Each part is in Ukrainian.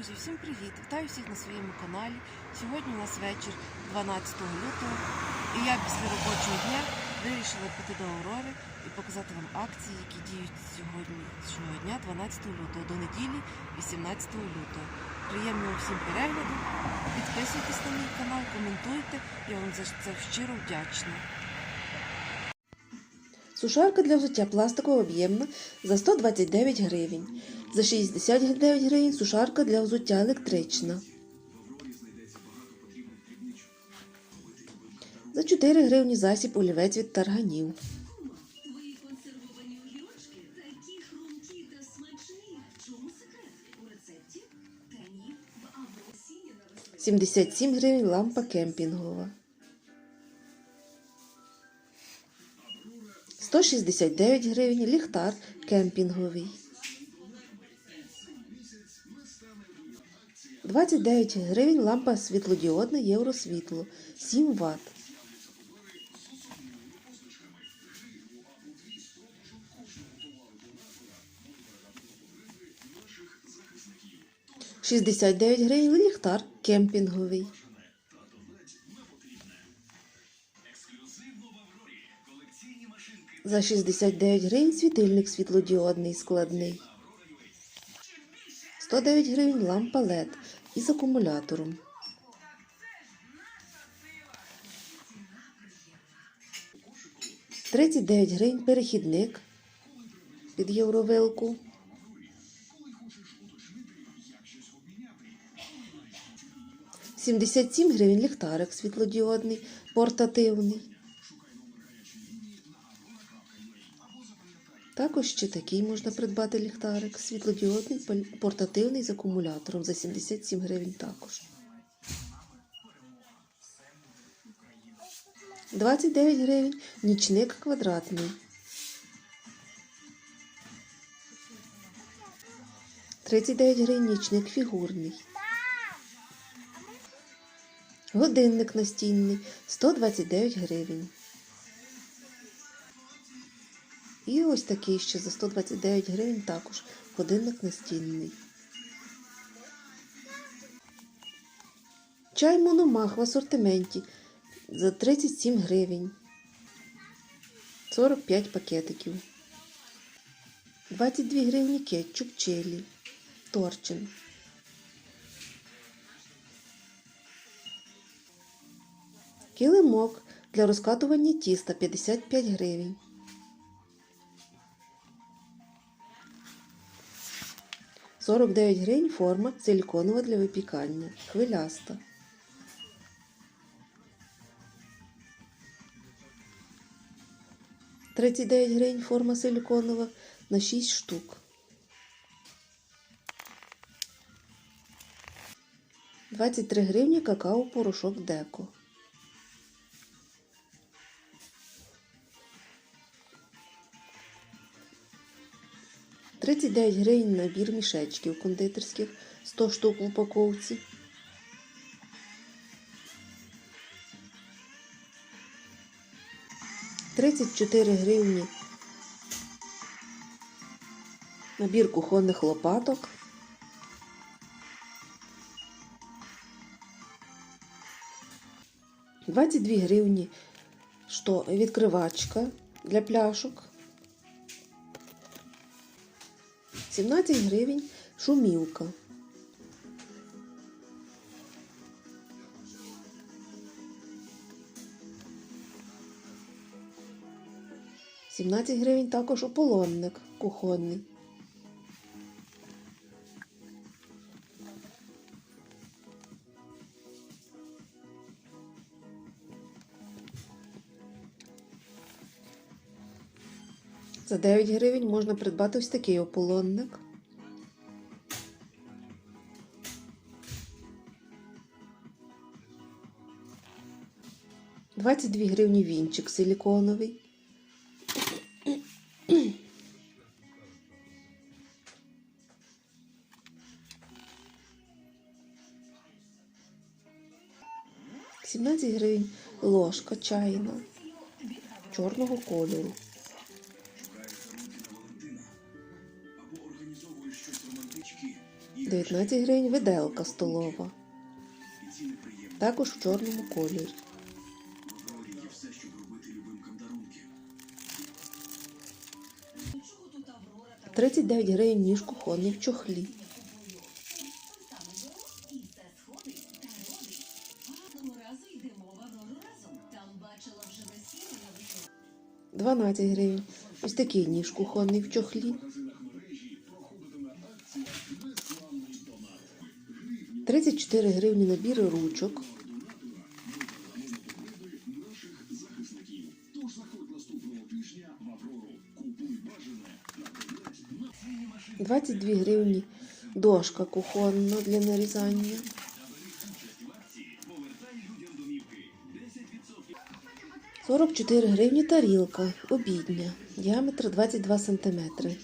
Друзі, всім привіт! Вітаю всіх на своєму каналі. Сьогодні у нас вечір 12 лютого, і я після робочого дня вирішила піти до Аврори і показати вам акції, які діють сьогоднішнього дня, 12 лютого, до неділі, 18 лютого. Приємного всім перегляду. Підписуйтесь на мій канал, коментуйте. Я вам за це щиро вдячна. Сушарка для взуття пластикова об'ємна за 129 гривень. За 69 гривень сушарка для взуття електрична. За 4 гривні засіб олівець від тарганів. Рослині. 77 гривень лампа кемпінгова. 169 гривень ліхтар кемпінговий. 29 гривень лампа світлодіодна євросвітло 7 Вт. Шістдесят дев'ять гривень ліхтар кемпінговий. За 69 гривень світильник світлодіодний складний. 109 гривень лампа LED із акумулятором. Тридцять дев'ять гривень перехідник під євровилку. Сімдесят сім гривень ліхтарик світлодіодний, портативний. Також ще такий можна придбати ліхтарик. Світлодіодний, портативний з акумулятором за 77 гривень також. 29 гривень нічник квадратний. 39 гривень нічник фігурний. Годинник настінний 129 гривень. І ось такий ще за 129 гривень також годинник настінний. Чай мономах в асортименті за 37 гривень. 45 пакетиків. 22 гривні кетчуп челі. Торчин. Килимок для розкатування тіста 55 гривень. 49 гривень форма силіконова для випікання. Хвиляста. Тридцять дев'ять гривень форма силіконова на 6 штук. Двадцять три гривні какао порошок деко. Тридцять дев'ять гривень набір мішечків кондитерських 100 штук в упаковці. Тридцять чотири гривні набір кухонних лопаток. Двадцять дві гривні що, відкривачка для пляшок. 17 гривень шумівка. Сімнадцять гривень також ополонник кухонний. 9 гривень можна придбати ось такий ополонник. Двадцять дві гривні вінчик силіконовий. Сімнадцять гривень ложка чайна чорного кольору. 19 гривень виделка столова. Також в чорному кольорі. Та 39 гривень ніж кухонний в чохлі. 12 гривень. Ось такий ніж кухонний в чохлі. 34 гривні набір ручок. Двадцять дві гривні дошка кухонна для нарізання. 44 гривні тарілка обідня, діаметр 22 сантиметри.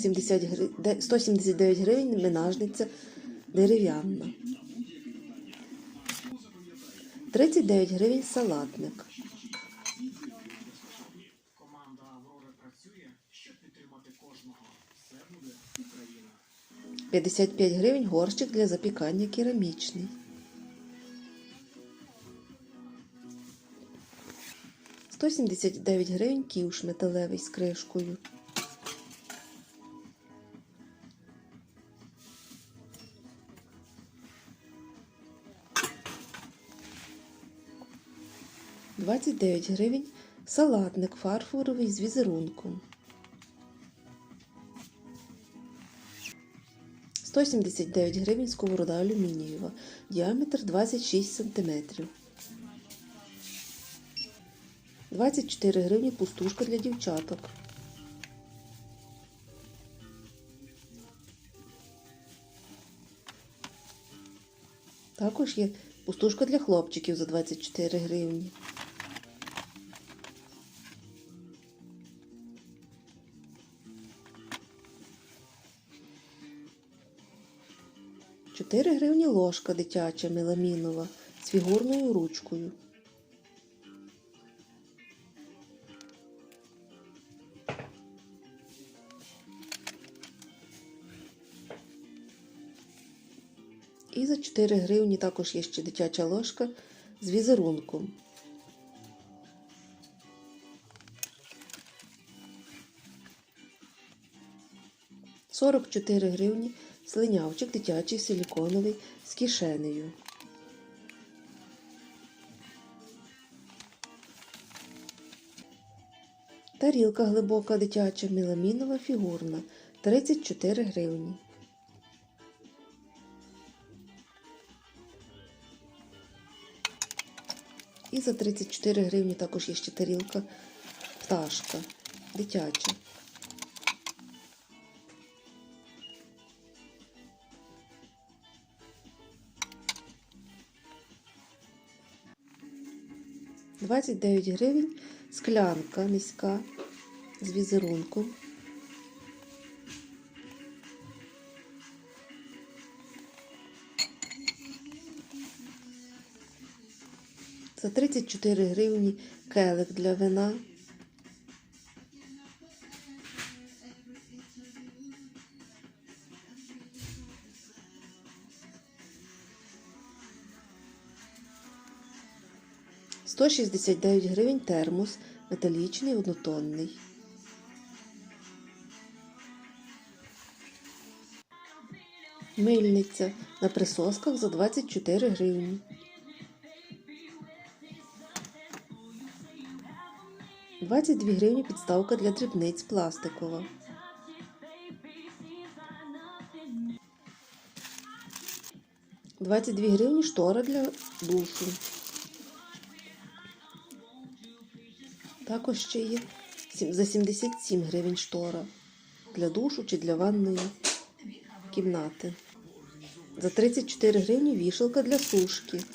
70 гри... 179 гривень менажниця дерев'яна. 39 гривень салатник. Команда Аврори працює, щоб підтримати кожного. Все буде Україна. 55 гривень горщик для запікання керамічний. Сто сімдесят дев'ять гривень ківш металевий з кришкою. Двадцять дев'ять гривень салатник фарфоровий з візерунком. 179 гривень сковорода алюмінієва, діаметр 26 см. 24 гривні пустушка для дівчаток. Також є пустушка для хлопчиків за 24 гривні. Чотири гривні ложка дитяча меламінова з фігурною ручкою. І за 4 гривні також є ще дитяча ложка з візерунком. Сорок чотири гривні слинявчик дитячий силіконовий з кишенею. Тарілка глибока дитяча меламінова фігурна 34 гривні. І за 34 гривні також є ще тарілка пташка дитяча. Двадцять дев'ять гривень склянка низька з візерунком. За 34 гривні келик для вина. Сто шістдесят дев'ять гривень термос металічний однотонний. Мильниця на присосках за 24 гривні. 22 гривні підставка для дрібниць пластикова. Двадцять дві гривні штора для душу. Також ще є за 77 гривень штора для душу чи для ванної кімнати. За 34 гривні вішалка для сушки. –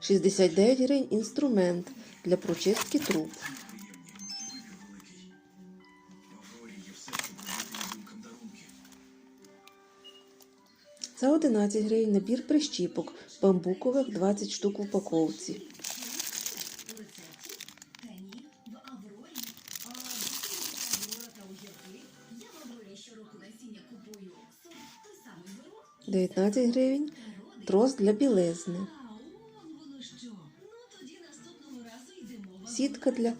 69 гривень інструмент для прочистки труб. За 11 гривень набір прищіпок бамбукових 20 штук в упаковці. Дев'ятнадцять гривень трос для білизни. Сітка для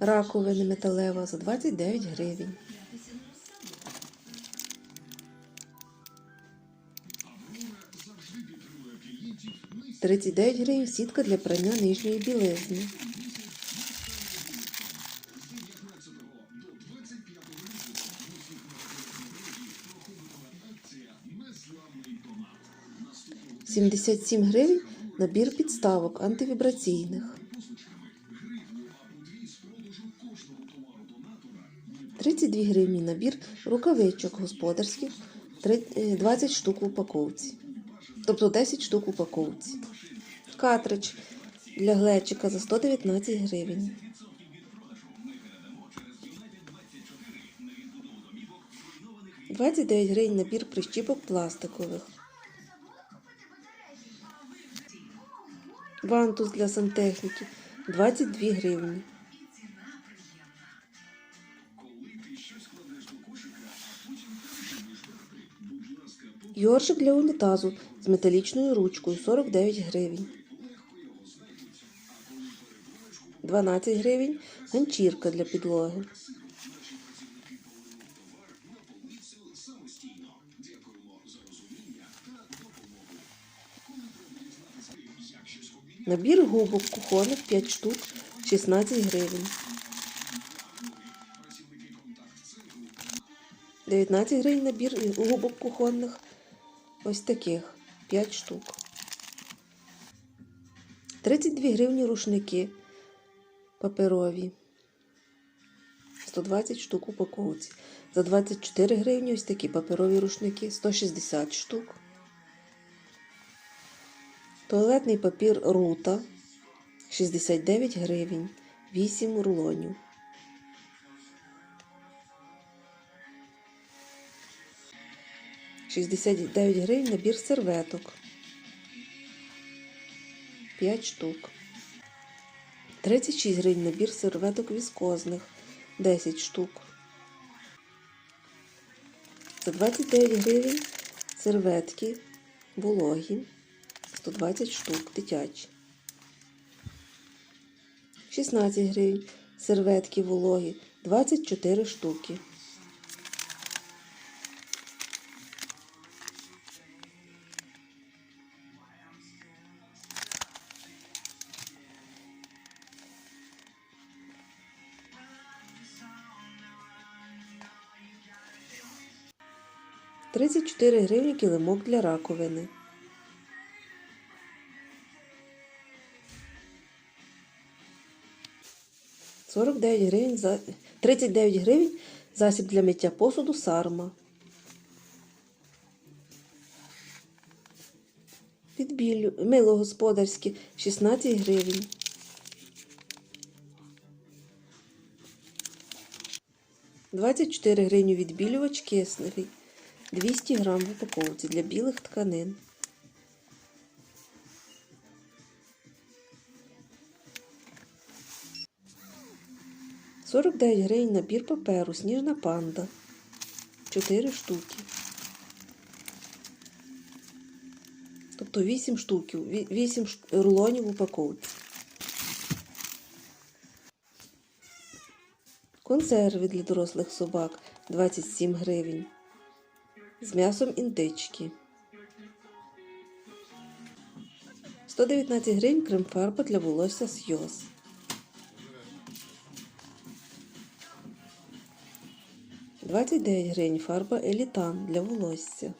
раковини металева за 29 гривень. 39 гривень сітка для прання нижньої білизни. Сімдесят сім гривень набір підставок антивібраційних. 32 гривні набір рукавичок господарських, три- е, 20 штук в упаковці. Тобто 10 штук в упаковці. Картридж для глечика за 119 гривень. Двадцять дев'ять гривень набір прищіпок пластикових. Вантус для сантехніки 22 гривні. Йоршик для унітазу з металічною ручкою 49 гривень. 12 гривень ганчірка для підлоги. Набір губок кухонних 5 штук 16 гривень. 19 гривень набір губок кухонних. Ось таких 5 штук. 32 гривні рушники паперові. 120 штук упаковці. За 24 гривні ось такі паперові рушники, 160 штук. Туалетний папір рута 69 гривень, 8 рулонів. Шістдесят дев'ять гривень набір серветок. 5 штук. 36 гривень набір серветок віскозних 10 штук. За 29 гривень серветки вологі 120 штук дитячі. 16 гривень серветки вологі 24 штуки. Тридцять чотири гривні килимок для раковини. Сорок гривень за 39 гривень засіб для миття посуду сарма. Підбілю мило господарське 16 гривень. Двадцять чотири гривні відбілювач кисневий. 200 грам в упаковці для білих тканин. Сорок дев'ять гривень набір паперу, сніжна панда. 4 штуки. Тобто 8 штуків, 8 рулонів упаковці. Консерви для дорослих собак 27 гривень з м'ясом індички. 119 гривень крем-фарба для волосся з йос. Двадцять дев'ять гривень фарба елітан для волосся.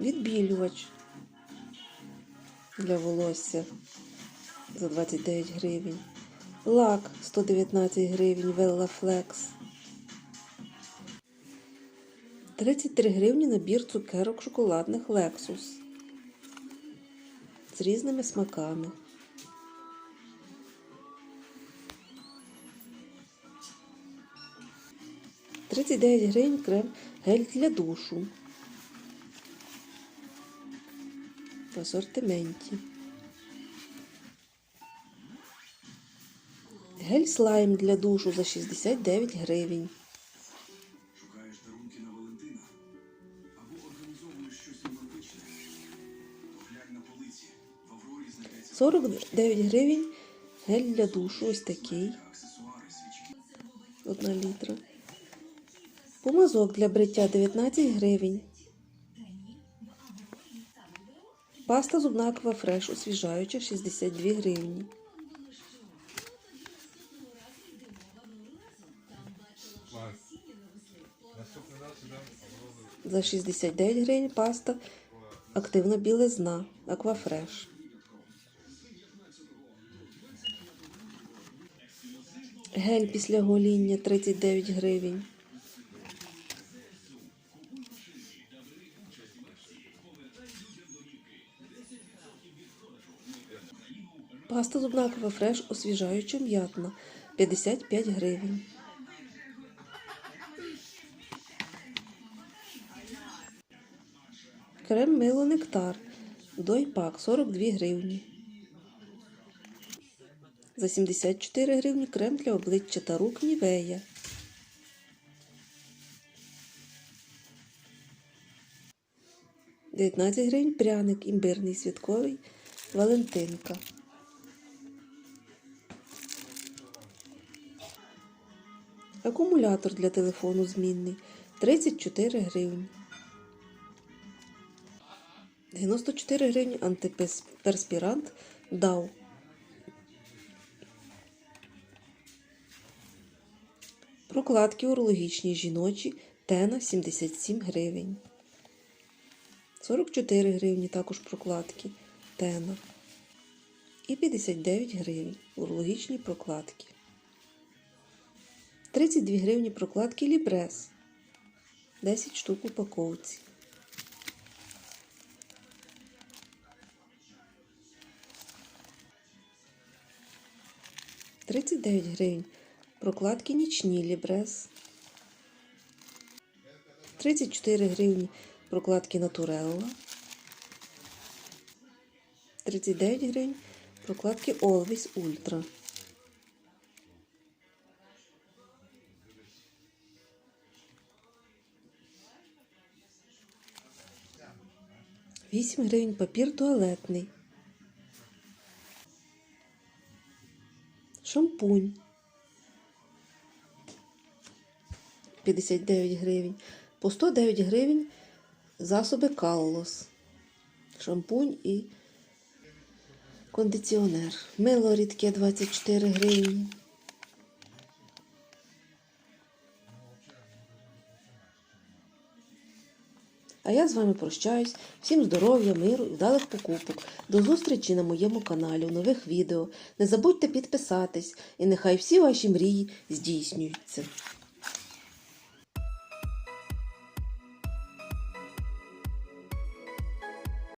Відбілювач для волосся за 29 гривень. Лак 119 гривень Велла Флекс. 33 гривні набір цукерок шоколадних Lexus з різними смаками. Тридцять дев'ять гривень крем гель для душу. В асортименті. Гель слайм для душу за 69 гривень. 49 гривень гель для душу, ось такий. 1 літра. Помазок для бриття 19 гривень. Паста зубна аквафреш освіжаюча 62 гривні. За 69 гривень паста активна білизна аквафреш. Гель після гоління 39 гривень. Паста зубна аквафреш освіжаюча м'ятна 55 гривень. Крем мило нектар. Дойпак 42 гривні. За 74 гривні крем для обличчя та рук Нівея. – 19 гривень пряник імбирний святковий Валентинка. Акумулятор для телефону змінний 34 гривні. 94 гривні антиперспірант DAO. Прокладки урологічні жіночі Тена 77 гривень. 44 гривні також прокладки Тена. І 59 гривень урологічні прокладки. 32 гривні прокладки Лібрес. 10 штук упаковці. Тридцять дев'ять гривень. Прокладки нічні Лібрес. 34 гривні прокладки Натурелла. 39 гривень прокладки Always Ultra. Вісім гривень папір туалетний. Шампунь. 59 гривень. По 109 гривень засоби Каллос. Шампунь і кондиціонер. Мило рідке 24 гривні. А я з вами прощаюсь. Всім здоров'я, миру і вдалих покупок. До зустрічі на моєму каналі у нових відео. Не забудьте підписатись, і нехай всі ваші мрії здійснюються.